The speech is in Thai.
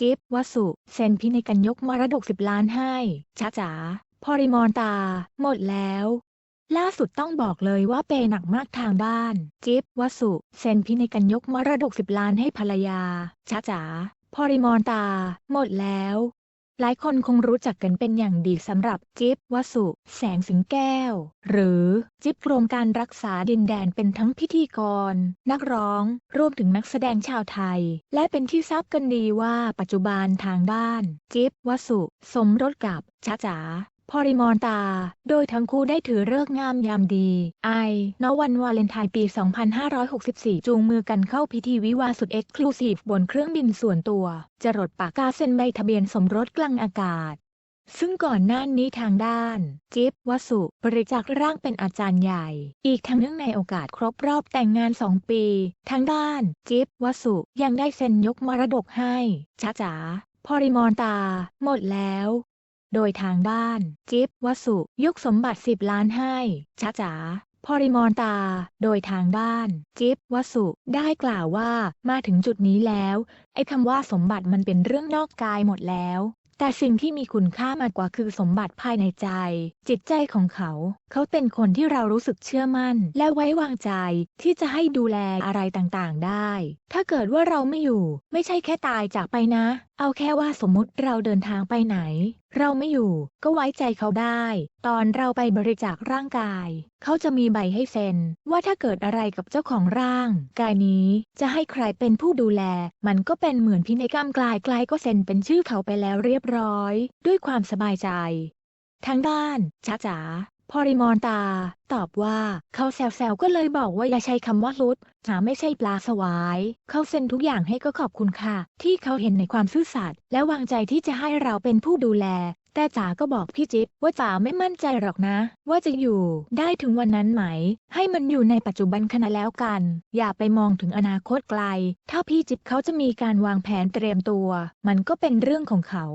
กิฟวสุเซ็นพินัยกันยกมรดกสิบล้านให้ช้าจ๋าพอริมอนตา หมดแล้ว ล่าสุดต้องบอกเลยว่าเปย์หนักมากทางบ้านกิฟวสุเซ็นพินัยกันยกมรดกสิบล้านให้ภรรยาช้าจ๋าพอริมอนตา หมดแล้ว หลายคนคงรู้จักกันเป็นอย่างดีสำหรับจิ๊บวสุ แสงสิงแก้ว หรือจิ๊บกรมการรักษาดินแดนเป็นทั้งพิธีกร นักร้อง รวมถึงนักแสดงชาวไทย และเป็นที่ทราบกันดีว่าปัจจุบันทางบ้าน จิ๊บวสุ สมรสกับจ้าจ๋า พอริมอนตา โดยทั้งคู่ได้ถือเลิกงามยามดี ไอ ณ วันวาเลนไทน์ปี 2564 จูงมือกันเข้าพิธีวิวาสุดเอ็กซ์คลูซีฟบนเครื่องบินส่วนตัว จรดปากกาเซ็นใบทะเบียนสมรสกลางอากาศ ซึ่งก่อนหน้านี้ทางด้าน จิ๊บวสุ บริจาคร่างเป็นอาจารย์ใหญ่ อีกทั้งเนื่องในโอกาสครบรอบแต่งงาน 2 ปี ทางด้าน จิ๊บวสุยังได้เซ็นยกมรดกให้ช้าจ๋าพอริมอนตา หมดแล้ว โดยทางด้าน จิ๊บวสุ ยกสมบัติ 10 ล้านให้ช้าจ๋าพอริมอนตา โดยทางด้าน จิ๊บวสุ ได้กล่าวว่ามาถึงจุดนี้แล้ว ไอ้คำว่าสมบัติมันเป็นเรื่องนอกกายหมดแล้ว แต่สิ่งที่มีคุณค่ามากกว่าคือสมบัติภายในใจ จิตใจของเขา เขาเป็นคนที่เรารู้สึกเชื่อมั่น และไว้วางใจที่จะให้ดูแลอะไรต่างๆได้ ถ้าเกิดว่าเราไม่อยู่ ไม่ใช่แค่ตายจากไปนะ เอาแค่ว่าสมมุติเราเดินทางไปไหน เราไม่อยู่ก็ไว้ใจเขาได้ ตอนเราไปบริจาคร่างกาย เขาจะมีใบให้เซ็น ว่าถ้าเกิดอะไรกับเจ้าของร่าง กายนี้จะให้ใครเป็นผู้ดูแล มันก็เป็นเหมือนพินัยกรรมกลายกลายก็เซ็นเป็นชื่อเขาไปแล้วเรียบร้อย ด้วยความสบายใจทางด้านจ้าจ๋า พอริมอนตา ตอบว่าเขาแซวๆก็เลยบอกว่าอย่าใช้คำว่าลุดหาไม่ใช่ปลาสวาย เขาเซ็นทุกอย่างให้ก็ขอบคุณค่ะ ที่เขาเห็นในความซื่อสัตย์และวางใจที่จะให้เราเป็นผู้ดูแล แต่จ๋าก็บอกพี่จิ๊บว่าจ๋าไม่มั่นใจหรอกนะ ว่าจะอยู่ได้ถึงวันนั้นไหม ให้มันอยู่ในปัจจุบันขณะแล้วกัน อย่าไปมองถึงอนาคตไกล ถ้าพี่จิ๊บเขาจะมีการวางแผนเตรียมตัว มันก็เป็นเรื่องของเขา